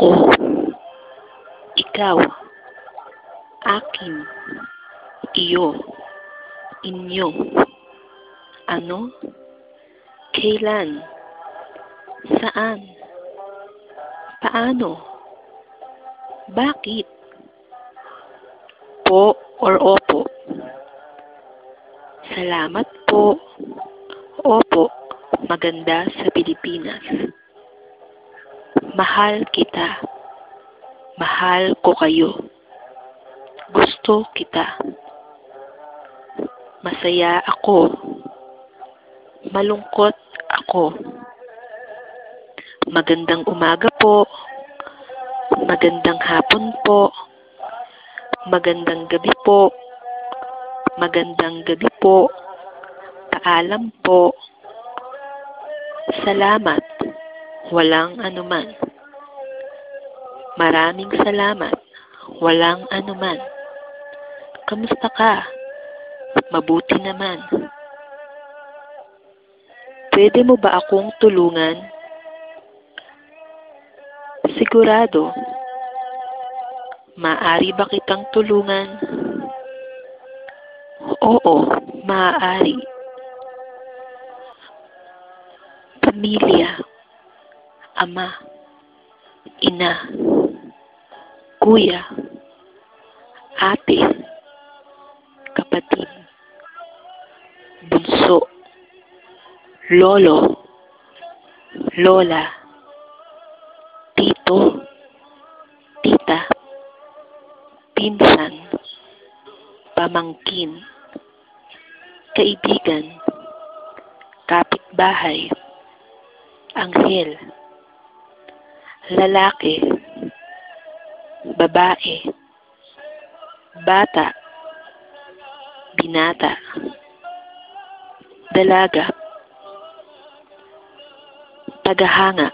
Ako. Ikaw. Akin. Iyo. Inyo. Ano? Kailan? Saan? Paano? Bakit? Po or opo? Salamat po. Opo, maganda sa Pilipinas. Mahal kita. Mahal ko kayo. Gusto kita. Masaya ako. Malungkot ako. Magandang umaga po. Magandang hapon po. Magandang gabi po. Magandang gabi po. Paalam po. Salamat. Walang anuman. Maraming salamat. Walang anuman. Kamusta ka? Mabuti naman. Pwede mo ba akong tulungan? Sigurado. Maaari ba kitang tulungan? Oo, maaari. Pamilya, ama, ina, kuya, ate, kapatid, bunso, lolo, lola, tito, tita, pinsan, pamangkin, kaibigan, kapitbahay, anghel, lalaki, babae, bata, binata, dalaga, tagahanga,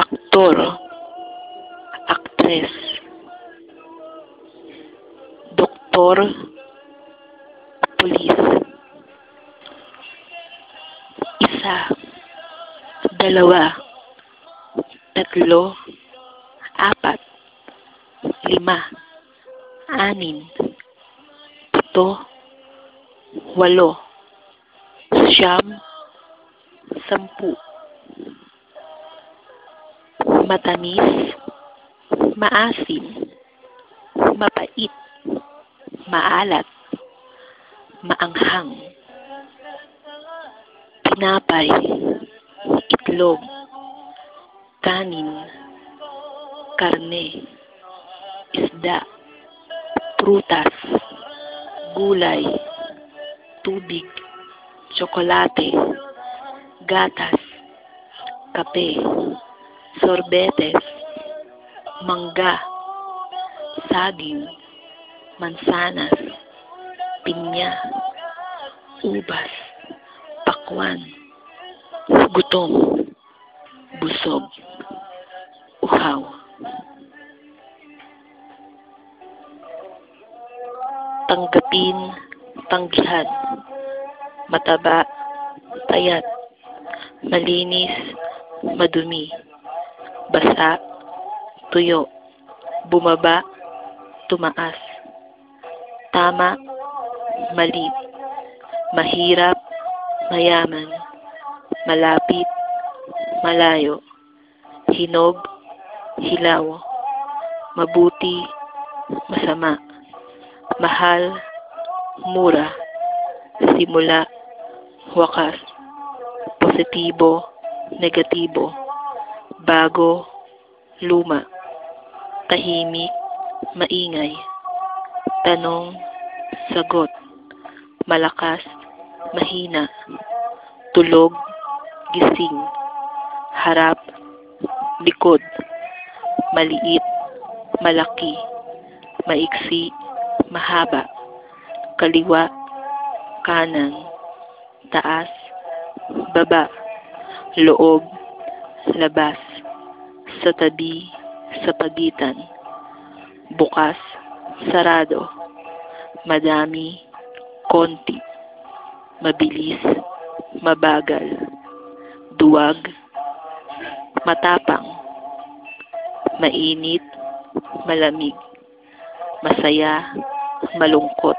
aktor, aktres, doktor, pulis, isa, dalawa, tatlo, apat, lima, anin, pito, walo, siyam, sampu, matamis, maasim, mapait, maalat, maanghang, tinapay, itlog, kanin, karne, isda, prutas, gulay, tubig, tsokolate, gatas, kape, sorbetes, mangga, saging, mansanas, pinya, ubas, pakwan, gutom, busog, uhaw. Tanggapin, tanggihan, mataba, payat, malinis, madumi, basa, tuyo, bumaba, tumaas, tama, mali, mahirap, mayaman, malapit, malayo, hinog, hilaw, mabuti, masama, mahal, mura, simula, wakas, positibo, negatibo, bago, luma, tahimik, maingay, tanong, sagot, malakas, mahina, tulog, gising, harap, likod, maliit, malaki, maiksi, mahaba, kaliwa, kanan, taas, baba, loob, labas, sa tabi, sa pagitan, bukas, sarado, madami, konti, mabilis, mabagal, duwag, matapang, mainit, malamig, masaya, malungkot,